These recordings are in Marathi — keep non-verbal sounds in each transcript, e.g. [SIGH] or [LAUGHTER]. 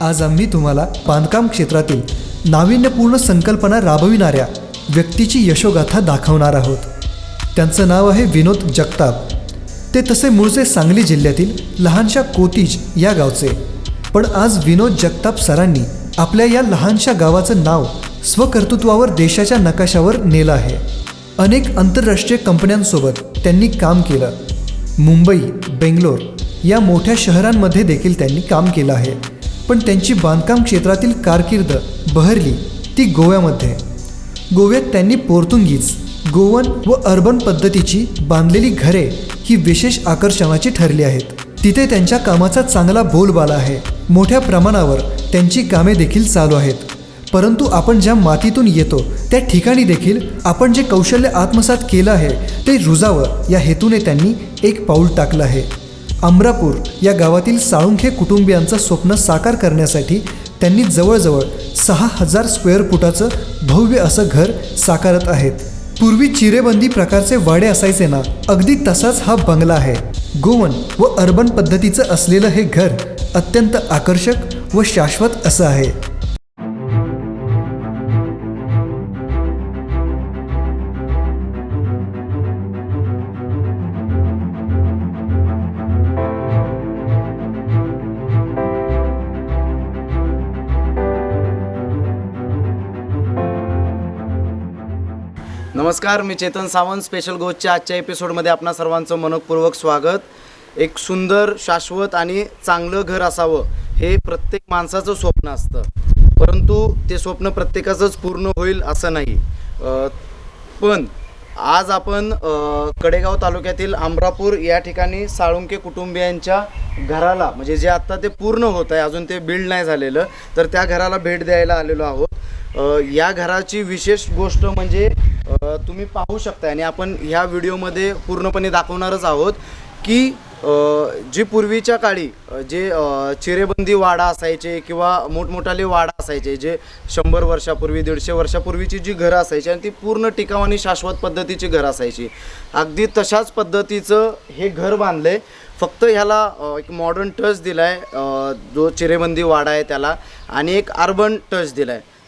आज आम्ही तुम्हाला बांधकाम क्षेत्रातील नाविन्यपूर्ण संकल्पना राबविणाऱ्या व्यक्तीची यशोगाथा दाखवणार आहोत. त्यांचं नाव आहे विनोद जगताप. ते तसे मूळचे सांगली जिल्ह्यातील लहानशा कोतीज या गावचे. पण आज विनोद जगताप सरांनी आपल्या या लहानशा गावाचं नाव स्वकर्तृत्वावर देशाच्या नकाशावर नेलं आहे. अनेक आंतरराष्ट्रीय कंपन्यांसोबत त्यांनी काम केलं. मुंबई बेंगलोर या मोठ्या शहरांमध्ये देखील त्यांनी काम केलं आहे. पण त्यांची बांधकाम क्षेत्रातील कारकीर्द बहरली ती गोव्यामध्ये. गोव्यात त्यांनी पोर्तुगीज गोवन व अर्बन पद्धतीची बांधलेली घरे ही विशेष आकर्षणाची ठरली आहेत. तिथे त्यांच्या कामाचा चांगला बोलबाला आहे. मोठ्या प्रमाणावर त्यांची कामे देखील चालू आहेत. परंतु आपण ज्या मातीतून येतो त्या ठिकाणी देखील आपण जे कौशल्य आत्मसात केलं आहे ते रुजावं या हेतूने त्यांनी एक पाऊल टाकलं आहे. अमरापूर या गावातील साळुंखे कुटुंबियांचं स्वप्न साकार करण्यासाठी त्यांनी जवळजवळ सहा हजार स्क्वेअर फुटाचं भव्य असं घर साकारत आहेत. पूर्वी चिरेबंदी प्रकारचे वाडे असायचे ना अगदी तसाच हा बंगला आहे. गोवन व अर्बन पद्धतीचं असलेलं हे घर अत्यंत आकर्षक व शाश्वत असं आहे. नमस्कार मी चेतन सावंत. स्पेशल गोष्टच्या आजच्या एपिसोडमध्ये आपणा सर्वांचं मनपूर्वक स्वागत. एक सुंदर शाश्वत आणि चांगलं घर असावं हे प्रत्येक माणसाचं स्वप्न असतं. परंतु ते स्वप्न प्रत्येकाचंच पूर्ण होईल असं नाही. पण आज आपण कडेगाव तालुक्यातील आमरापूर या ठिकाणी साळुंके कुटुंबियांच्या घराला म्हणजे जे आत्ता ते पूर्ण होत आहे अजून ते बिल्ड नाही झालेलं तर त्या घराला भेट द्यायला आलेलो आहोत. या घराची विशेष गोष्ट म्हणजे तुम्ही पाहू शकता आणि आपण ह्या व्हिडिओमध्ये पूर्णपणे दाखवणारच आहोत की जी पूर्वीच्या काळी जे चिरेबंदी वाडा असायचे किंवा मोठमोठाले वाडा असायचे जे शंभर वर्षापूर्वी दीडशे वर्षापूर्वीची जी घरं असायची आणि ती पूर्ण टिकाव आणि शाश्वत पद्धतीची घरं असायची. अगदी तशाच पद्धतीचं हे घर बांधलं फक्त ह्याला एक मॉडर्न टच दिला आहे जो चिरेबंदी वाडा आहे त्याला आणि एक अर्बन टच दिला आहे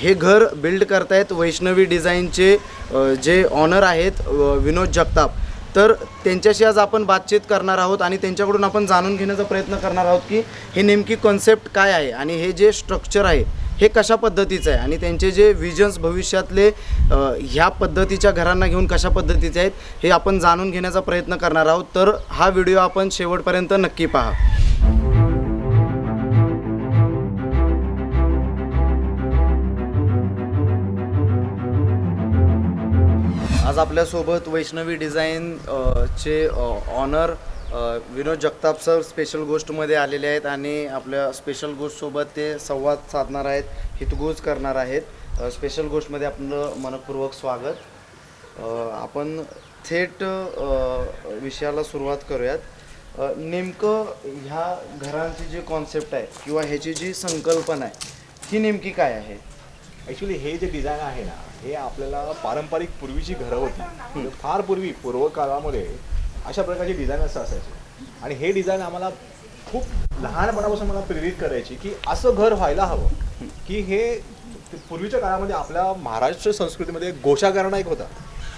हे घर बिल्ड करतायत वैष्णवी डिझाईनचे जे ऑनर आहेत विनोद जगताप. तर त्यांच्याशी आज आपण बातचीत करणार आहोत आणि त्यांच्याकडून आपण जाणून घेण्याचा प्रयत्न करणार आहोत की हे नेमकी कॉन्सेप्ट काय आहे आणि हे जे स्ट्रक्चर आहे हे कशा पद्धतीचं आहे आणि त्यांचे जे विजन्स भविष्यातले ह्या पद्धतीच्या घरांना घेऊन कशा पद्धतीचे आहेत हे आपण जाणून घेण्याचा प्रयत्न करणार आहोत. तर हा व्हिडिओ आपण शेवटपर्यंत नक्की पहा. आज आपल्यासोबत वैष्णवी डिझाईन चे owner Vinod Jagtap sir special गोष्टमध्ये आलेले आहेत आणि आपल्या स्पेशल गोष्टसोबत ते संवाद साधणार आहेत हितगुज करणार आहेत. स्पेशल गोष्टमध्ये आपलं मनपूर्वक स्वागत. आपण थेट विषयाला सुरुवात करूयात. नेमकं ह्या घरांची जी कॉन्सेप्ट आहे किंवा ह्याची जी संकल्पना आहे ही नेमकी काय आहे? ॲक्च्युली हे जे डिझाईन आहे ना हे आपल्याला पारंपरिक पूर्वीची घरं होती. फार पूर्वी पूर्व काळामध्ये अशा प्रकारची डिझाईन असं असायचे. आणि हे डिझाईन आम्हाला खूप लहानपणापासून मला प्रेरित करायची की असं घर व्हायला हवं. की हे ते पूर्वीच्या काळामध्ये आपल्या महाराष्ट्र संस्कृतीमध्ये गोशाकरणा एक होता.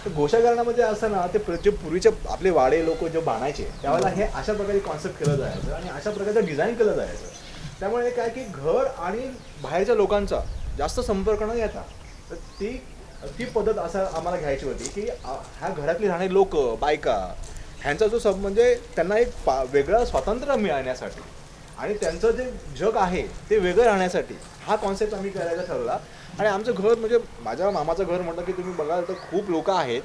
तर गोशाकरणामध्ये असं ना ते जे पूर्वीचे आपले वाडे लोक जे बांधायचे त्यावेळेला हे अशा प्रकारे कॉन्सेप्ट केलं जायचं आणि अशा प्रकारचं डिझाईन केलं जायचं. त्यामुळे काय की घर आणि बाहेरच्या लोकांचा जास्त संपर्क न येता तर ती ती पद्धत असं आम्हाला घ्यायची होती की ह्या घरातली राहणारे लोक बायका ह्यांचा जो सब म्हणजे त्यांना एक पा वेगळं स्वातंत्र्य मिळण्यासाठी आणि त्यांचं जे जग आहे ते वेगळं राहण्यासाठी हा कॉन्सेप्ट आम्ही करायचा ठरवला. आणि आमचं घर म्हणजे माझ्या मामाचं घर म्हटलं की तुम्ही बघाल तर खूप लोक आहेत.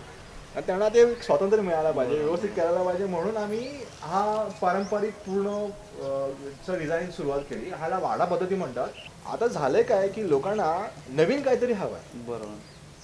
आणि त्यांना ते स्वातंत्र्य मिळायला पाहिजे व्यवस्थित करायला पाहिजे म्हणून आम्ही हा पारंपरिक पूर्ण चं डिझाईन सुरुवात केली. ह्याला वाडा पद्धती म्हणतात. आता झालंय काय की लोकांना नवीन काहीतरी हवं आहे. बरोबर.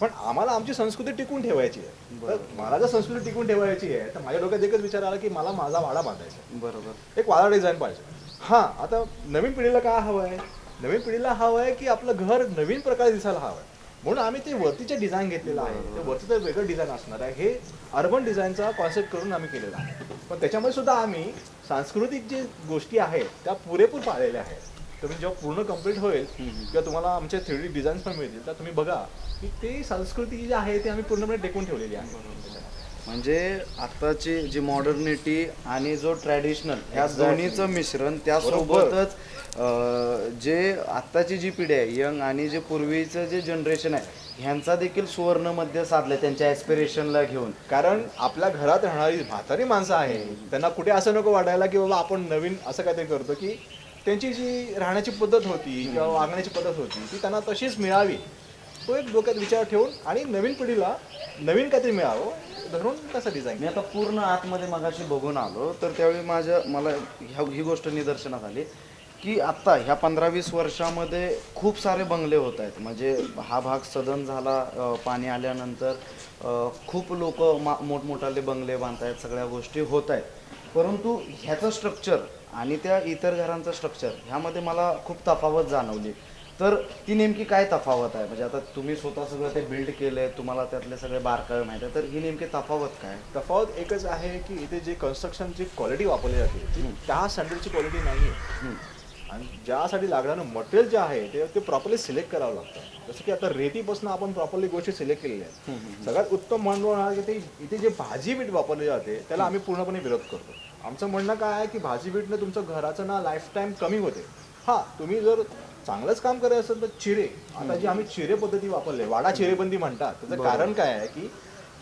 पण आम्हाला आमची संस्कृती टिकून ठेवायची आहे. तर मला जर संस्कृती टिकून ठेवायची आहे तर माझ्या डोक्यात एकच विचार आला की मला माझा वाडा बांधायचा आहे. बरोबर. एक वाडा डिझाईन पाहिजे. हां आता नवीन पिढीला काय हवं आहे? नवीन पिढीला हवं आहे की आपलं घर नवीन प्रकारे दिसायला हवं आहे? म्हणून आम्ही ते वरतीचे डिझाईन घेतलेलं आहे. ते वरतीचं वेगळं डिझाईन असणार आहे. हे अर्बन डिझाईनचा कॉन्सेप्ट करून आम्ही केलेला आहे. पण त्याच्यामध्ये सुद्धा आम्ही सांस्कृतिक जे गोष्टी आहेत त्या पुरेपूर पाळलेल्या आहेत. तुम्ही जेव्हा पूर्ण कंप्लीट होईल किंवा तुम्हाला आमचे थ्री डी डिझाईन्स पण मिळतील तर तुम्ही बघा की ते संस्कृती जी आहे ती आम्ही पूर्णपणे टेकून ठेवलेली आहे. म्हणजे आत्ताची जी मॉडर्निटी आणि जो ट्रॅडिशनल Exactly. दोन्हीचं मिश्रण त्यासोबतच जे आत्ताची जी पिढी आहे यंग आणि जे पूर्वीचं जे जनरेशन आहे ह्यांचा देखील सुवर्ण मध्य साधलंय त्यांच्या ऍस्पिरेशनला घेऊन. कारण आपल्या घरात राहणारी म्हातारी माणसं आहे त्यांना कुठे असं नको वाटायला की बाबा आपण नवीन असं काहीतरी करतो की त्यांची जी राहण्याची पद्धत होती किंवा वागण्याची पद्धत होती ती त्यांना तशीच मिळावी. तो एक डोक्यात विचार ठेवून आणि नवीन पिढीला नवीन काहीतरी मिळावं धरून तसं डिझाईन मी आता पूर्ण आतमध्ये मगाशी बघून आलो तर त्यावेळी माझ्या मला ह्या ही गोष्ट निदर्शनात आली की आत्ता ह्या पंधरा वीस वर्षामध्ये खूप सारे बंगले होत आहेत. म्हणजे हा भाग सदन झाला पाणी आल्यानंतर खूप लोक मा मोठमोठाले बंगले बांधतायत सगळ्या गोष्टी होत आहेत. परंतु ह्याचं स्ट्रक्चर आणि त्या इतर घरांचं स्ट्रक्चर ह्यामध्ये मला खूप तफावत जाणवली. तर ती नेमकी काय तफावत आहे? म्हणजे आता तुम्ही स्वतः सगळं ते बिल्ड केलंय तुम्हाला त्यातले सगळे बारकावे माहिती आहे तर ही नेमकी तफावत काय? तफावत एकच आहे की इथे जे कन्स्ट्रक्शनची क्वालिटी वापरली जाते ती त्या स्टँडर्डची क्वालिटी नाही आहे आणि ज्यासाठी लागणारं मटेरियल जे आहे ते ते प्रॉपरली सिलेक्ट करावं लागतं. जसं की आता रेतीपासून आपण प्रॉपरली गोष्टी सिलेक्ट केलेल्या आहेत. सगळ्यात उत्तम म्हणणं हा की ते इथे जे भाजी बीट वापरली जाते त्याला आम्ही पूर्णपणे विरोध करतो. आमचं म्हणणं काय आहे की भाजी बीटनं तुमचं घराचं ना लाईफ टाईम कमी होते. हां तुम्ही जर चांगलंच काम करायचं असेल तर चिरे. आता जी आम्ही चिरे पद्धती वापरले वाडा चिरेबंदी म्हणतात. त्याचं कारण काय आहे की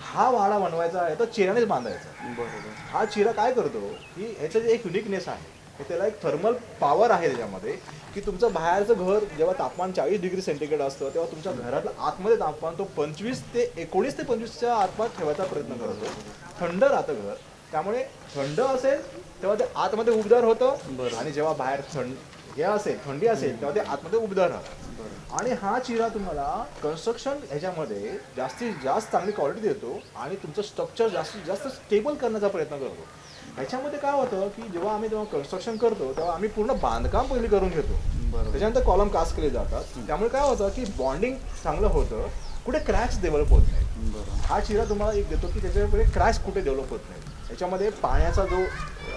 हा वाडा बनवायचा आहे तर चिऱ्यानेच बांधायचा. बरोबर. हा चिरा काय करतो? की ह्याचं जे एक युनिकनेस आहे की त्याला एक थर्मल पॉवर आहे त्याच्यामध्ये की तुमचं बाहेरचं घर जेव्हा तापमान चाळीस डिग्री सेंटीग्रेड असतं तेव्हा तुमच्या घरातलं आतमध्ये तापमान तो पंचवीस ते एकोणीस ते पंचवीसच्या आतमध्ये ठेवायचा प्रयत्न करतो. थंड राहतं घर. त्यामुळे थंड असेल तेव्हा ते आतमध्ये उबदार होतं. आणि जेव्हा बाहेर थंड हे असेल थंडी असेल तेव्हा ते आतमध्ये उबदार राहतं. आणि हा चिरा तुम्हाला कन्स्ट्रक्शन ह्याच्यामध्ये जास्तीत जास्त चांगली क्वालिटी देतो आणि तुमचं स्ट्रक्चर जास्तीत जास्त स्टेबल करण्याचा प्रयत्न करतो. ह्याच्यामध्ये काय होतं की जेव्हा आम्ही जेव्हा कन्स्ट्रक्शन करतो तेव्हा आम्ही पूर्ण बांधकाम पहिली करून घेतो. त्याच्यानंतर कॉलम कास्ट केले जातात. त्यामुळे काय होतं की बॉन्डिंग चांगलं होतं कुठे क्रॅक्स डेव्हलप होत नाही हा चिरा तुम्हाला एक देतो की त्याच्यापुढे क्रॅश कुठे डेव्हलप होत नाही याच्यामध्ये पाण्याचा जो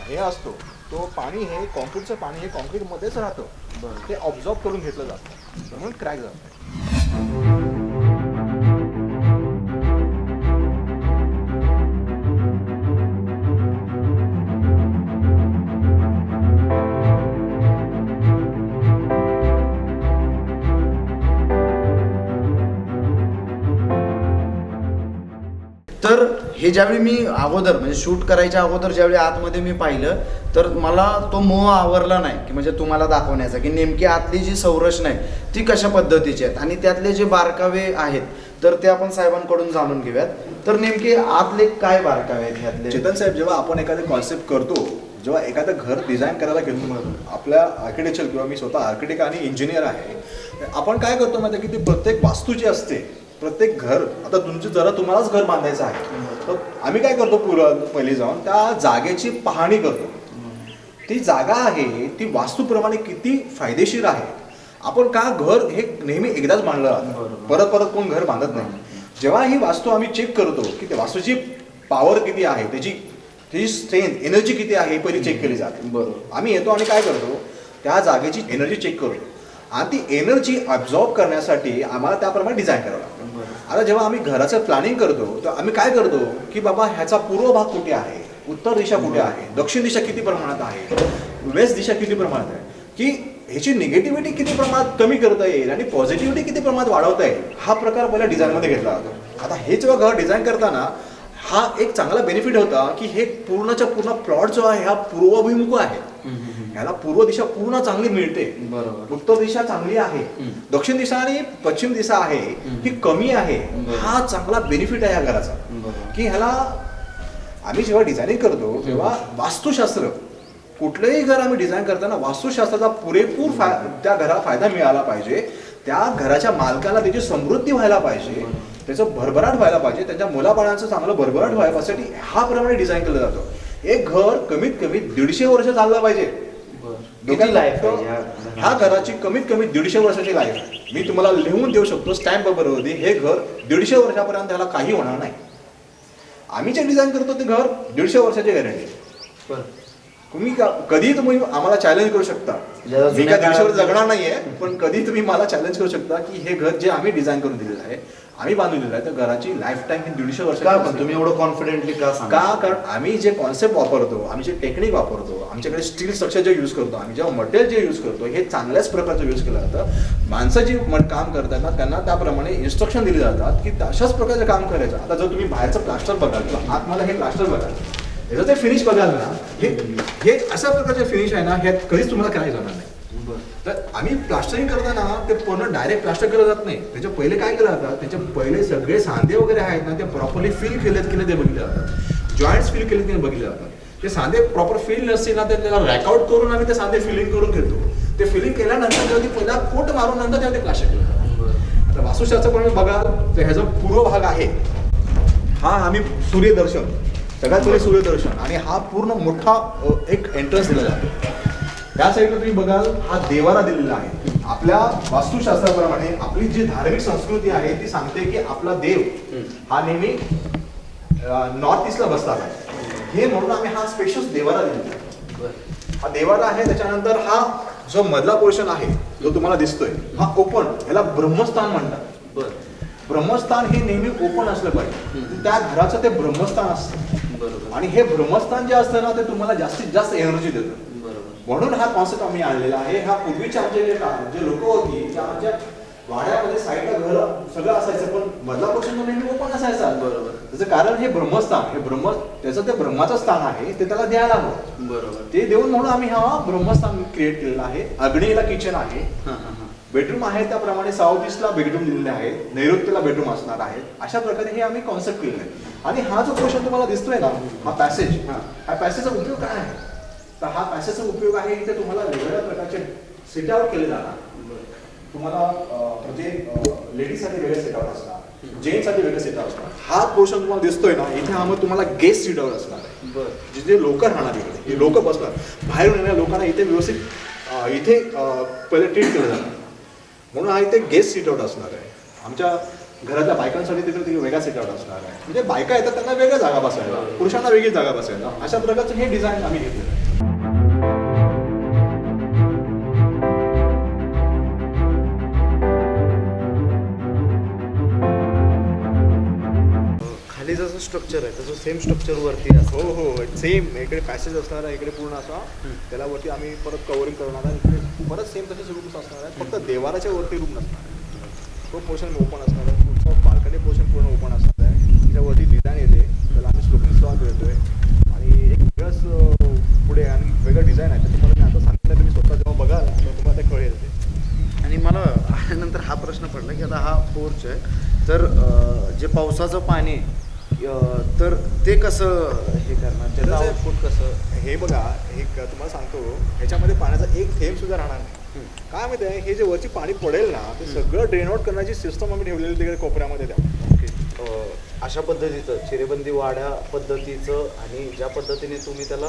हे असतो तो पाणी हे कॉन्क्रीटचं पाणी हे कॉन्क्रीटमध्येच राहतं. ते ऑब्झॉर्ब करून घेतलं जातं. म्हणून क्रॅक जात हे ज्यावेळी मी अगोदर म्हणजे शूट करायच्या अगोदर ज्यावेळी आतमध्ये मी पाहिलं तर मला तो मोह आवरला नाही की म्हणजे तुम्हाला दाखवण्याचा की नेमकी आतली जी संरचना आहे ती कशा पद्धतीची आहेत? आणि त्यातले जे बारकावे आहेत तर ते आपण साहेबांकडून जाणून घेऊयात. तर नेमके आतले काय बारकावे आहेत ह्यातले? चेतन साहेब जेव्हा आपण एखादं कॉन्सेप्ट करतो जेव्हा एखादं घर डिझाईन करायला घेतो आपल्या आर्किटेक्चर किंवा मी स्वतः आर्किटेक्ट आणि इंजिनियर आहे आपण काय करतो माहिती की ती प्रत्येक वास्तू जी असते प्रत्येक घर आता तुमची जरा तुम्हालाच घर बांधायचं आहे. तर आम्ही काय करतो पुरं पहिली जाऊन? त्या जागेची पाहणी करतो. ती जागा आहे ती वास्तूप्रमाणे किती फायदेशीर आहे. आपण का घर हे नेहमी एकदाच बांधलं? जातं परत परत कोण घर बांधत नाही. जेव्हा ही वास्तू आम्ही चेक करतो की त्या वास्तूची पॉवर किती आहे त्याची त्याची स्ट्रेंथ एनर्जी किती आहे हे पहिली चेक केली जाते. बरोबर. आम्ही येतो आणि काय करतो? त्या जागेची एनर्जी चेक करतो. आणि ती एनर्जी अब्झॉर्ब करण्यासाठी आम्हाला त्याप्रमाणे डिझाईन करावं लागतं. आता जेव्हा आम्ही घराचं प्लॅनिंग करतो तर आम्ही काय करतो की बाबा ह्याचा पूर्व भाग कुठे आहे? उत्तर दिशा कुठे आहे? दक्षिण दिशा किती प्रमाणात आहे? वेस्ट दिशा किती प्रमाणात आहे? की ह्याची निगेटिव्हिटी किती प्रमाणात कमी करता येईल आणि पॉझिटिव्हिटी किती प्रमाणात वाढवता येईल? हा प्रकार पहिल्या डिझाईनमध्ये घेतला जातो आता हे जेव्हा घर डिझाईन करताना हा एक चांगला बेनिफिट होता की हे पूर्णच्या पूर्ण प्लॉट जो आहे हा पूर्वाभिमुख आहे. ह्याला पूर्व दिशा पूर्ण चांगली मिळते. बरोबर. उत्तर दिशा चांगली आहे. दक्षिण दिशा आणि पश्चिम दिशा आहे ती कमी आहे. हा चांगला बेनिफिट आहे या घराचा. की ह्याला आम्ही जेव्हा डिझायनिंग करतो तेव्हा वास्तुशास्त्र कुठलंही घर आम्ही डिझाईन करताना वास्तुशास्त्राचा पुरेपूर फाय त्या घराला फायदा मिळाला पाहिजे. त्या घराच्या मालकाला त्याची समृद्धी व्हायला पाहिजे. त्याचं भरभराट व्हायला पाहिजे. त्यांच्या मुलाबाळांचं चांगलं भरभराट व्हायला यासाठी हा प्रमाणे डिझाईन केलं जातं. एक घर कमीत कमी दीडशे वर्ष चाललं पाहिजे. किती लाईफ ह्या घराची? कमीत कमी दीडशे वर्षाची लाईफ आहे. मी तुम्हाला लिहून देऊ शकतो स्टॅम्प पेपरवरती हे घर दीडशे वर्षापर्यंत त्याला काही होणार नाही. आम्ही जे डिझाईन करतो ते घर दीडशे वर्षाची गॅरंटी तुम्ही कधी तुम्ही आम्हाला चॅलेंज करू शकता. मी काय दीडशेवर काळात- जगणार नाहीये पण कधी तुम्ही मला चॅलेंज करू शकता की हे घर जे आम्ही डिझाईन करून दिलेलं आहे आम्ही बांधून आहे. तर घराची लाईफ टाईम ही दीडशे वर्ष का पण तुम्ही एवढं कॉन्फिडेंटली का सांगा का? कारण आम्ही जे कॉन्सेप्ट वापरतो आम्ही जे टेक्निक वापरतो आमच्याकडे स्टील स्ट्रक्चर जे यूज करतो आम्ही जेव्हा मटेरियल जे यूज करतो हे चांगल्याच प्रकारचं यूज केलं जातं. माणसं जी काम करतात ना त्यांना त्याप्रमाणे इन्स्ट्रक्शन दिले जातात की तशाच प्रकारचं काम करायचं. आता जर तुम्ही बाहेरचं प्लास्टर बघाल किंवा आत मला हे प्लास्टर बघाल याचं ते फिनिश बघाल ना हे हे अशा प्रकारचे फिनिश आहे ना हे कधीच तुम्हाला करायला जाणार नाही. तर आम्ही प्लास्टरिंग करताना ते पूर्ण डायरेक्ट प्लास्टर केलं जात नाही. त्याच्या पहिले काय केलं जातं? त्याच्या पहिले सगळे सांधे वगैरे आहेत ना ते प्रॉपरली फिल केलेत की नाही ते बघितले जातात जॉईंट्स फिल केलेत की नाही बघितले जातात ते सांधे प्रॉपर फिल नसतील ना तर त्याला रॅकआउट करून आम्ही ते सांधे फिलिंग करून घेतो. ते फिलिंग केल्यानंतर जेव्हा ती पहिला कोट मारून नंतर तेव्हा ते प्लास्टर केलं जातं. आता वास्तुशास्त्रप्रमाणे बघाल तर ह्याचा पूर्व भाग आहे. हा आम्ही सूर्यदर्शन सगळ्यात पहिले सूर्यदर्शन. आणि हा पूर्ण मोठा एक एंट्रन्स दिला जातो. त्या साईडला तुम्ही बघाल हा देवारा दिलेला आहे. आपल्या वास्तुशास्त्राप्रमाणे आपली जी धार्मिक संस्कृती आहे ती सांगते की आपला देव हा नेहमी नॉर्थ ईस्टला बसला आहे. हे म्हणून आम्ही हा स्पेशल देवारा दिलेला आहे. हा देवारा आहे त्याच्यानंतर हा जो मधला पोर्शन आहे जो तुम्हाला दिसतोय हा ओपन याला ब्रह्मस्थान म्हणतात. ब्रह्मस्थान हे नेहमी ओपन असलं पाहिजे. त्या घराचं ते ब्रह्मस्थान असतं. आणि हे ब्रह्मस्थान जे असतं ना ते तुम्हाला जास्तीत जास्त एनर्जी देतं. म्हणून हा कॉन्सेप्ट आम्ही आणलेला आहे. हा पूर्वीच्या आमचे जे जे लोक होती त्या आमच्या वाड्यामध्ये साईडला घर सगळं असायचं पण मधला पोर्शन तो नेहमी ओपन असायचा. बरोबर. त्याचं कारण हे ब्रह्मस्थान हे ब्रह्म त्याचं ते ब्रह्माचं स्थान आहे ते त्याला द्यायला हवं. बरोबर. ते देऊन म्हणून आम्ही हा ब्रह्मस्थान क्रिएट केलेला आहे. अग्नीला किचन आहे. बेडरूम आहे त्याप्रमाणे साऊथ ईस्टला बेडरूम दिलेले आहेत नैऋत्यला बेडरूम असणार आहेत अशा प्रकारे हे आम्ही कॉन्सेप्ट केलेलं आहे. आणि हा जो पोर्शन तुम्हाला दिसतोय ना हा पॅसेज हा. पॅसेजचा उपयोग काय आहे? तर हा पॅसेजचा उपयोग आहे इथे तुम्हाला वेगवेगळ्या प्रकारचे सिट आउट केले जाणार तुम्हाला म्हणजे लेडीजसाठी वेगळे सेट आउट असणार जेंट्ससाठी वेगळे सेट आउट असणार हा पोर्शन तुम्हाला दिसतोय ना इथे हा मग तुम्हाला गेस्ट सीट आउट असणार आहे. बरं. जिथे लोक राहणार इकडे हे लोक बसणार. बाहेरून येणाऱ्या लोकांना इथे व्यवस्थित इथे पहिले ट्रीट केलं जाणार. म्हणून हा इथे गेस्ट सीट आउट असणार आहे. आमच्या घरातल्या बायकांसाठी तिकडे तिकडे वेगळा सीट आउट असणार आहे. म्हणजे बायका येतात त्यांना वेगळ्या जागा बसायला पुरुषांना वेगळी जागा बसायला. अशा प्रकारचं हे डिझाईन आम्ही घेतलेलं आहे. स्ट्रक्चर आहे. तसं सेम स्ट्रक्चर वरती असं हो हो सेम इकडे पॅसेज असणार आहे इकडे पूर्ण असा. त्याला वरती आम्ही परत कव्हरिंग करणार आहे. इकडे परत सेम तसेच रूम्स असणार आहे. फक्त देवाराच्या वरती रूम नसणार आहे. तो पोर्शन ओपन असणार आहे. पुढचा बाल्कनी पोर्शन पूर्ण ओपन असणार आहे. त्याच्यावरती डिझाईन येते. त्याला आम्ही स्लोपिंग स्लॉट देतोय. आणि एक वेगळंच पुढे आणि वेगळं डिझाईन आहे. ते तुम्हाला मी आता सांगितलं तुम्ही स्वतः जेव्हा बघाल तेव्हा तुम्हाला ते कळेल ते. आणि मला [LAUGHS] नंतर हा प्रश्न पडला की आता हा पोर्च आहे. तर जे पावसाचं पाणी तर ते कसं हे करणार? त्याचं आउटपुट कसं? हे बघा हे क- तुम्हाला सांगतो ह्याच्यामध्ये पाण्याचा एक थेंब सुद्धा राहणार नाही. काय माहिती आहे हे जे वरची पाणी पडेल ना ते सगळं ड्रेन आउट करण्याची सिस्टम आम्ही ठेवलेली तिकडे कोपऱ्यामध्ये त्या. ओके. अं, अशा पद्धतीचं चिरेबंदी वाड्या पद्धतीचं आणि ज्या पद्धतीने तुम्ही त्याला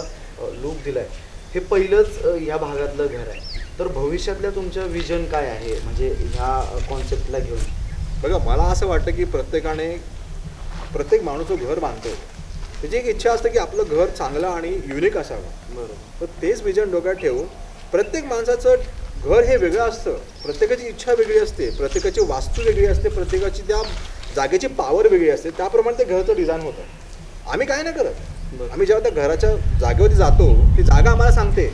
लूक दिलाय हे पहिलंच अं, ह्या भागातलं घर आहे. तर भविष्यातल्या तुमचं विजन काय आहे? म्हणजे ह्या कॉन्सेप्टला घेऊन. बघा मला असं वाटतं की प्रत्येकाने प्रत्येक माणूस जो घर बांधतो त्याची एक इच्छा असते की आपलं घर चांगलं आणि युनिक असावं. बरोबर. तर तेच विजन डोक्यात ठेवून प्रत्येक माणसाचं घर हे वेगळं असतं. प्रत्येकाची इच्छा वेगळी असते प्रत्येकाची वास्तू वेगळी असते प्रत्येकाची त्या जागेची पॉवर वेगळी असते. त्याप्रमाणे ते घराचं डिझाईन होतं. आम्ही काय नाही करत. आम्ही जेव्हा त्या घराच्या जागेवरती जातो ती जागा आम्हाला सांगते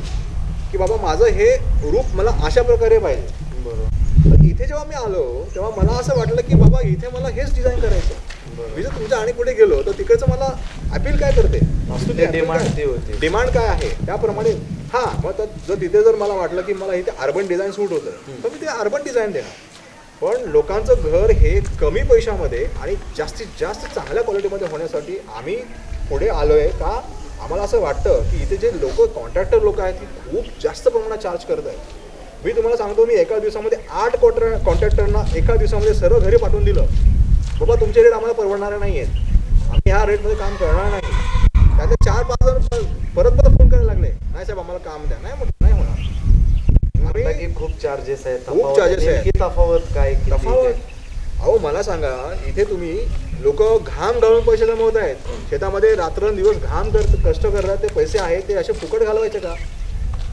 की बाबा माझं हे रूप मला अशा प्रकारे पाहिजे. बरोबर. तर इथे जेव्हा मी आलो तेव्हा मला असं वाटलं की बाबा इथे मला हेच डिझाईन करायचं. मी जर तुमच्या आणि कुठे गेलो तर तिकडचं मला अपील काय करते? होते. डिमांड काय आहे? त्याप्रमाणे हा मग तर जर तिथे जर मला वाटलं की मला इथे अर्बन डिझाईन सूट होतं तर मी ते अर्बन डिझाईन देणार. पण लोकांचं घर हे कमी पैशामध्ये आणि जास्तीत जास्त चांगल्या क्वालिटीमध्ये होण्यासाठी आम्ही पुढे आलोय का? आम्हाला असं वाटतं की इथे जे लोक कॉन्ट्रॅक्टर लोक आहेत ती खूप जास्त प्रमाणात चार्ज करत आहेत. मी तुम्हाला सांगतो मी एका दिवसामध्ये आठ कॉन्ट्रॅ कॉन्ट्रॅक्टरना एका दिवसामध्ये सर्व घरी पाठवून दिलं. बाबा तुमचे रेट आम्हाला परवडणारे नाही आहेत आम्ही ह्या रेटमध्ये काम करणार नाही. त्यातले चार पाच जण परत परत फोन करायला लागले. नाही साहेब आम्हाला काम द्या. नाही म्हटलं नाही होणार. की खूप चार्जेस आहेत. खूप charges आहेत. तफावत काय तफावत? अहो मला सांगा इथे तुम्ही लोक घाम गाळून पैसे जमवत आहेत. शेतामध्ये रात्रंदिवस घाम करत कष्ट करतात. ते पैसे आहेत ते असे फुकट घालवायचे का?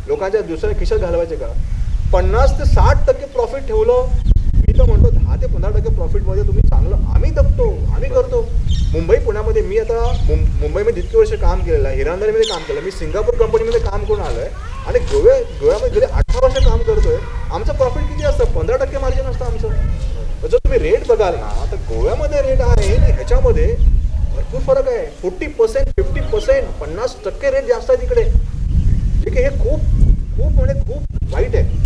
लोकांच्या दुसऱ्या खिशात घालवायचे का? पन्नास ते साठ टक्के प्रॉफिट ठेवलं मी तर म्हणतो दहा ते पंधरा टक्के प्रॉफिटमध्ये तुम्ही चांगलं आम्ही दबतो आम्ही करतो. मुंबई पुण्यामध्ये मी आता मुं- मुंबईमध्ये इतकी वर्ष काम केलेलं आहे हिरांदारीमध्ये काम केलं मी सिंगापूर कंपनीमध्ये काम करून आलो आहे आणि गोव्या गोव्यामध्ये गेले अठरा वर्ष काम करतो आहे आमचं प्रॉफिट किती असतं? पंधरा टक्के मार्जिन असतं आमचं. जर तुम्ही रेट बघाल ना तर गोव्यामध्ये रेट आहे आणि ह्याच्यामध्ये भरपूर फरक आहे. फोर्टी पर्सेंट फिफ्टी पर्सेंट पन्नास टक्के रेट जास्त आहे तिकडे. ठीक आहे? हे खूप खूप म्हणजे खूप वाईट आहे.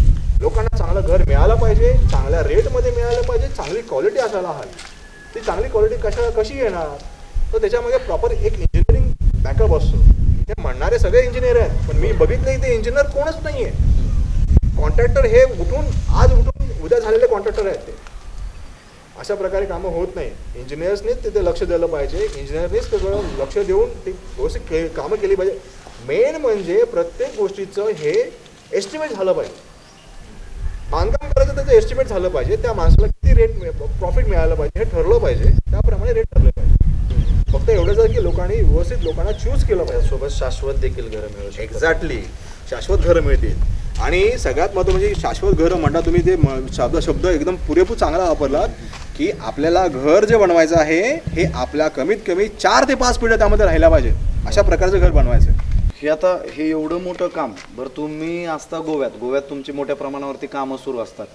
घर मिळालं पाहिजे चांगल्या रेटमध्ये मिळालं पाहिजे चांगली क्वालिटी असायला हवी. ती चांगली क्वालिटी कशा कशी येणार? तर त्याच्यामध्ये प्रॉपर एक इंजिनिअरिंग बॅकअप असतो. हे म्हणणारे सगळे इंजिनियर आहेत पण मी बघितलं इथे इंजिनियर कोणच नाही आहे कॉन्ट्रॅक्टर हे उठून आज उठून उद्या झालेले कॉन्ट्रॅक्टर आहेत ते. अशा प्रकारे कामं होत नाही. इंजिनियर्सनीच तिथे लक्ष दिलं पाहिजे. इंजिनियरनीच सगळं लक्ष देऊन ती व्यवस्थित के कामं केली पाहिजे. मेन म्हणजे प्रत्येक गोष्टीचं हे एस्टिमेट झालं पाहिजे. बांधकाम करायचं त्याचं एस्टिमेट झालं पाहिजे. त्या माणसाला किती रेट प्रॉफिट मिळालं पाहिजे हे ठरलं पाहिजे. त्याप्रमाणे रेट ठरले पाहिजे. फक्त एवढंच आहे की लोकांनी व्यवस्थित लोकांना चूज केलं पाहिजे. सोबत शाश्वत देखील घरं मिळू. एक्झॅक्टली शाश्वत घरं मिळतील. आणि सगळ्यात महत्त्व म्हणजे शाश्वत घरं म्हणता तुम्ही ते शब्द शब्द एकदम पुरेपूर चांगला वापरलात की आपल्याला घर जे बनवायचं आहे हे आपल्या कमीत कमी चार ते पाच पिढ्या त्यामध्ये राहायला पाहिजे. अशा प्रकारचं घर बनवायचं आहे. हे आता हे एवढं मोठं काम बरं तुम्ही असता गोव्यात गोव्यात तुमची मोठ्या प्रमाणावरती कामं सुरू असतात.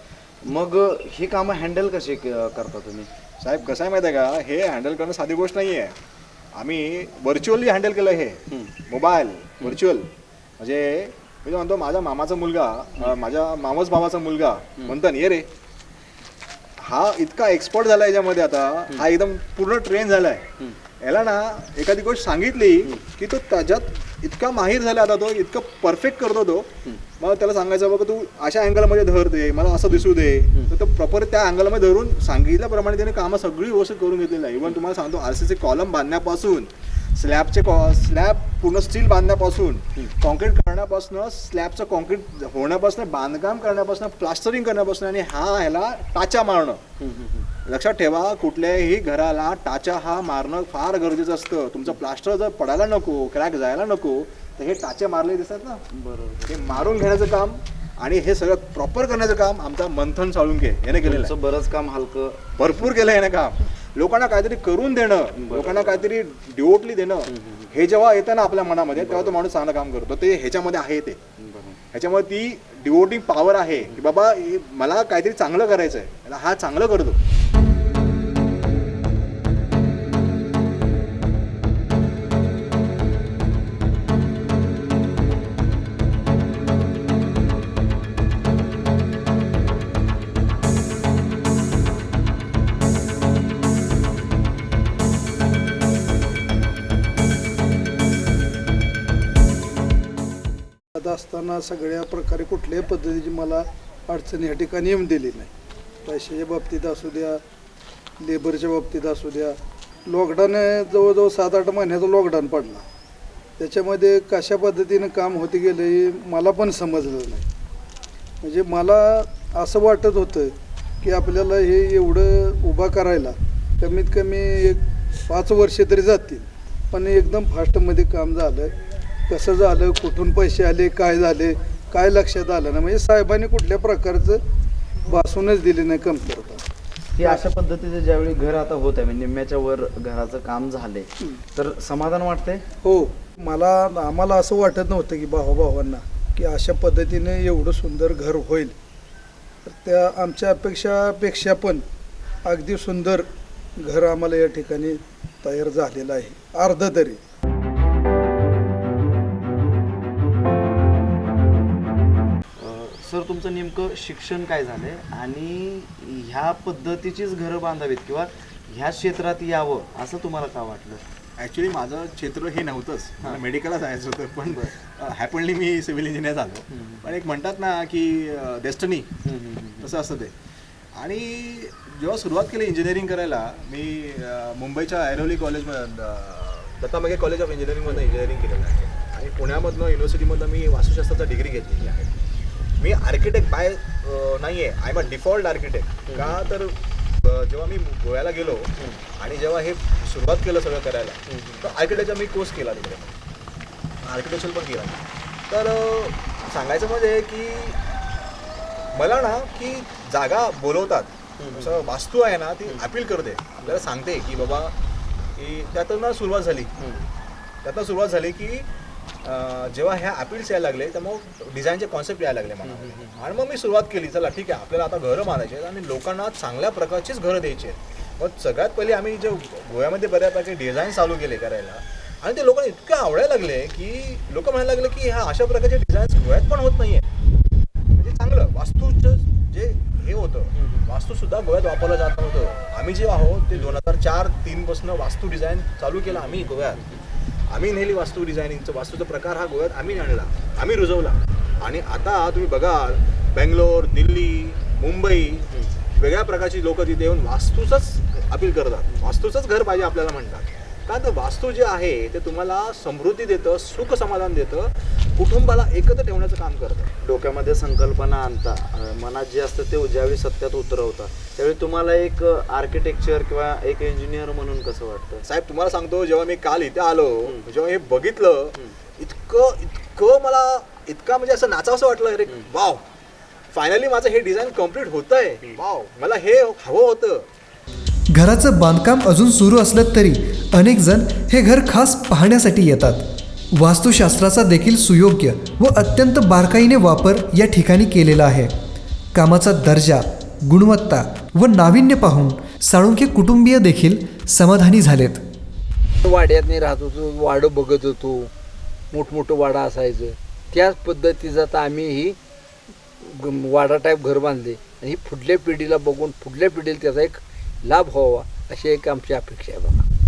मग ही कामं हँडल कशी क- करता तुम्ही? साहेब कसं आहे माहिती आहे का? हे हँडल करणं साधी गोष्ट नाही आहे. आम्ही व्हर्च्युअली हँडल केलं हे. मोबाईल व्हर्च्युअल म्हणजे मी तर म्हणतो माझ्या मामाचा मुलगा अं, माझ्या मामाच भावाचा मुलगा म्हणतो ना ये रे. हा इतका एक्सपर्ट झाला याच्यामध्ये आता. हा एकदम पूर्ण ट्रेन झालाय. याला ना एखादी गोष्ट सांगितली की तो त्याच्यात इतका माहीर झाला आता तो इतकं परफेक्ट करतो तो. मला त्याला सांगायचं बघ तू अशा अँगलमध्ये धर दे मला असं दिसू दे. तर तो प्रॉपर त्या अँगलमध्ये धरून सांगितल्याप्रमाणे त्याने कामं सगळी व्यवस्थित करून घेतलेलं आहे. इव्हन तुम्हाला सांगतो आर सी सी कॉलम बांधण्यापासून स्लॅबचे कॉ स्लॅब पूर्ण स्टील बांधण्यापासून कॉन्क्रीट करण्यापासून स्लॅबचं कॉन्क्रीट होण्यापासून बांधकाम करण्यापासून प्लास्टरिंग करण्यापासून आणि हा ह्याला टाचा मारणं. लक्षात ठेवा कुठल्याही घराला टाचा हा मारणं फार गरजेचं असतं. तुमचं प्लास्टर जर पडायला नको क्रॅक जायला नको तर हे टाचे मारले दिसतात ना? बरोबर. हे मारून घेण्याचं काम आणि हे सगळं प्रॉपर करण्याचं काम आमचा मंथन साळुंके याने केलेलं बरंच काम हलकं. भरपूर केलं याने काम. लोकांना काहीतरी करून देणं लोकांना काहीतरी डिवोटली देणं हे जेव्हा येतं ना आपल्या मनामध्ये तेव्हा तो माणूस चांगलं काम करतो. ते ह्याच्यामध्ये आहे ते. ह्याच्यामध्ये ती डिवोटिंग पॉवर आहे की बाबा हे मला काहीतरी चांगलं करायचं आहे हा चांगलं करतो असताना सगळ्या प्रकारे कुठल्याही पद्धतीची मला अडचण या ठिकाणी येऊन दिली नाही. पैशाच्या बाबतीत असू द्या लेबरच्या बाबतीत असू द्या लॉकडाऊन जवळजवळ सात आठ महिन्याचा लॉकडाऊन पडला. त्याच्यामध्ये कशा पद्धतीनं काम होते गेलं हे मला पण समजलं नाही. म्हणजे मला असं वाटत होतं की आपल्याला हे एवढं उभा करायला कमीत कमी एक पाच वर्षे तरी जातील. पण एकदम फास्टमध्ये काम झालं कसं झालं कुठून पैसे आले काय झाले काय लक्षात आलं नाही. म्हणजे साहेबांनी कुठल्या प्रकारचं भासूनच दिली नाही कमतरता. हे अशा पद्धतीचे ज्यावेळी घर आता होत आहे म्हणजे निम्म्याच्या वर घराचं काम झालंय तर समाधान वाटतंय? हो. मला आम्हाला असं वाटत नव्हतं की भावा भावांना की अशा पद्धतीने एवढं सुंदर घर होईल. तर त्या आमच्या अपेक्षापेक्षा पण अगदी सुंदर घर आम्हाला या ठिकाणी तयार झालेलं आहे. अर्ध तरी. तुमचं नेमकं शिक्षण काय झालंय? आणि ह्या पद्धतीचीच घरं बांधावीत किंवा ह्या क्षेत्रात यावं असं तुम्हाला का वाटलं? ॲक्च्युली माझं क्षेत्र हे नव्हतंच. मला मेडिकलला जायचं होतं पण हॅपनली मी सिव्हिल इंजिनियर झालो. पण एक म्हणतात ना की डेस्टनी तसं असतं ते. आणि जेव्हा सुरुवात केली इंजिनिअरिंग करायला मी मुंबईच्या ऐरोली कॉलेज दत्ता मगे कॉलेज ऑफ इंजिनिअरिंगमधनं इंजिनिअरिंग केलेलं आहे. आणि पुण्यामधनं युनिव्हर्सिटीमधनं मी वास्तुशास्त्राचा डिग्री घेतलेली आहे. मी आर्किटेक्ट बाय नाही आहे I am a default architect का तर जेव्हा मी गोव्याला गेलो आणि जेव्हा हे सुरुवात केलं सगळं करायला तर आर्किटेक्चर मी कोर्स केला तिकडे. आर्किटेक्चर पण केला. तर सांगायचं म्हणजे की मला ना की जागा बोलवतात. असं वास्तू आहे ना ती अपील करते. आपल्याला सांगते की बाबा की त्यातून ना सुरुवात झाली. त्यातनं सुरुवात झाली की जेव्हा ह्या अपील्स यायला लागले तर मग डिझाईनचे कॉन्सेप्ट यायला लागले मला. आणि मग मी सुरुवात केली चला ठीक आहे आपल्याला आता घरं बांधायची आहेत आणि लोकांना चांगल्या प्रकारचीच घरं द्यायची आहेत. मग सगळ्यात पहिले आम्ही जे गोव्यामध्ये बऱ्यापैकी डिझाईन चालू केले करायला आणि ते लोकांना इतकं आवडायला लागले की लोक म्हणायला लागले की ह्या अशा प्रकारचे डिझाईन्स गोव्यात पण होत नाहीये म्हणजे चांगलं वास्तूचं जे हे होतं वास्तू सुद्धा गोव्यात वापरलं जात नव्हतं. आम्ही जे आहोत ते दोन हजार चार तीन पासून वास्तू डिझाईन चालू केलं आम्ही गोव्यात. आम्ही नेली वास्तू डिझायनिंगचं. वास्तूचा प्रकार हा गोव्यात आम्ही आणला. आम्ही रुजवला. आणि आता तुम्ही बघाल बेंगलोर दिल्ली मुंबई वेगळ्या प्रकारची लोक तिथे येऊन वास्तूचंच अपील करतात. वास्तूचंच घर पाहिजे आपल्याला म्हणतात. का तर वास्तू जे आहे ते तुम्हाला समृद्धी देतं सुख समाधान देतं कुटुंबाला एकत्र ठेवण्याचं काम करतं. डोक्यामध्ये संकल्पना आणता मनात जे असतं ते ज्यावेळी सत्यात उतरवता. त्यावेळी तुम्हाला एक आर्किटेक्चर किंवा एक इंजिनियर म्हणून कसं वाटतं? साहेब तुम्हाला सांगतो जेव्हा मी काल इथे आलो जेव्हा हे बघितलं इतकं इतकं मला इतका म्हणजे असं नाचावंसं वाटलं अरे वाव. फायनली माझं हे डिझाईन कंप्लीट होत आहे वाव. मला हे हवं होतं. घराचं बांधकाम अजून सुरू असलं तरी अनेक जण हे घर खास पाहण्यासाठी येतात. वास्तुशास्त्राचा देखील सुयोग्य व अत्यंत बारकाईने वापर या ठिकाणी केलेला आहे. कामाचा दर्जा गुणवत्ता व नाविन्य पाहून साळुंखे कुटुंबीय देखील समाधानी झालेत. वाड्यात नाही राहत होतो वाडं बघत होतो मोठमोठं वाडा असायचं. त्याच पद्धतीचं आता आम्ही ही वाडा टाईप घर बांधले. आणि ही पुढल्या पिढीला बघून पुढल्या पिढीला त्याचा एक लाभ व्हावा अशी एक आमची अपेक्षा आहे बघा.